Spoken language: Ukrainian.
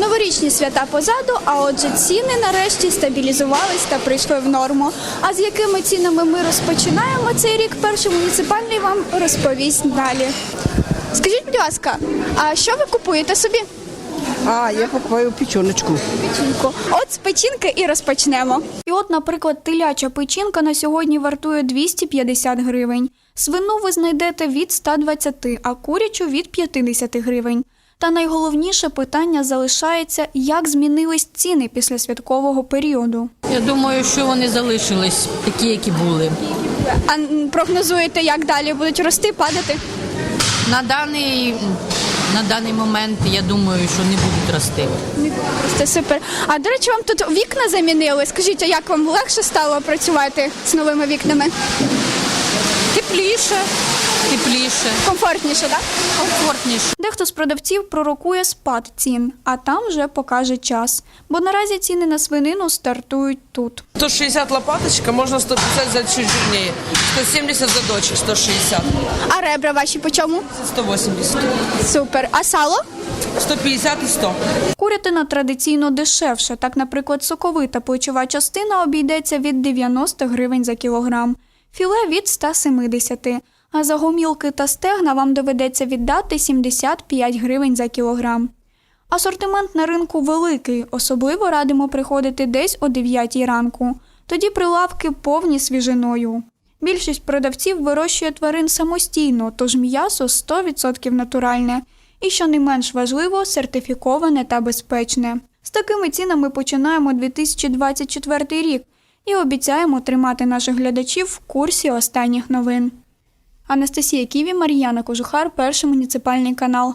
Новорічні свята позаду, а отже, ціни нарешті стабілізувались та прийшли в норму. А з якими цінами ми розпочинаємо цей рік, перший муніципальний вам розповість далі. Скажіть, будь ласка, а що ви купуєте собі? А, я покупаю печеночку. Печінку. От з печінки і розпочнемо. І от, наприклад, теляча печінка на сьогодні вартує 250 гривень. Свину ви знайдете від 120, а курячу від 50 гривень. Та найголовніше питання залишається, як змінились ціни після святкового періоду. Я думаю, що вони залишились такі, які були. А прогнозуєте, як далі будуть рости, падати? На даний, на даний момент я думаю, що не будуть рости. Це супер. А до речі, вам тут вікна замінили. Скажіть, а як вам легше стало працювати з новими вікнами? Тепліше, тепліше, Комфортніше, так? комфортніше. Дехто з продавців пророкує спад цін, а там вже покаже час. Бо наразі ціни на свинину стартують тут. 160 лопаточка, можно 150 взять чуть жирнее. 170 за дочь, 160. А ребра ваші по чому? 180. Супер. А сало? 150 и 100. Курятина традиційно дешевше. Так, наприклад, соковита плечова частина обійдеться від 90 гривень за кілограм, філе від 170, а за гомілки та стегна вам доведеться віддати 75 гривень за кілограм. Асортимент на ринку великий, особливо радимо приходити десь о 9 ранку. Тоді прилавки повні свіжиною. Більшість продавців вирощує тварин самостійно, тож м'ясо 100% натуральне і, що не менш важливо, сертифіковане та безпечне. З такими цінами починаємо 2024 рік і обіцяємо тримати наших глядачів в курсі останніх новин. Анастасія Ківі, Мар'яна Кожухар, перший муніципальний канал.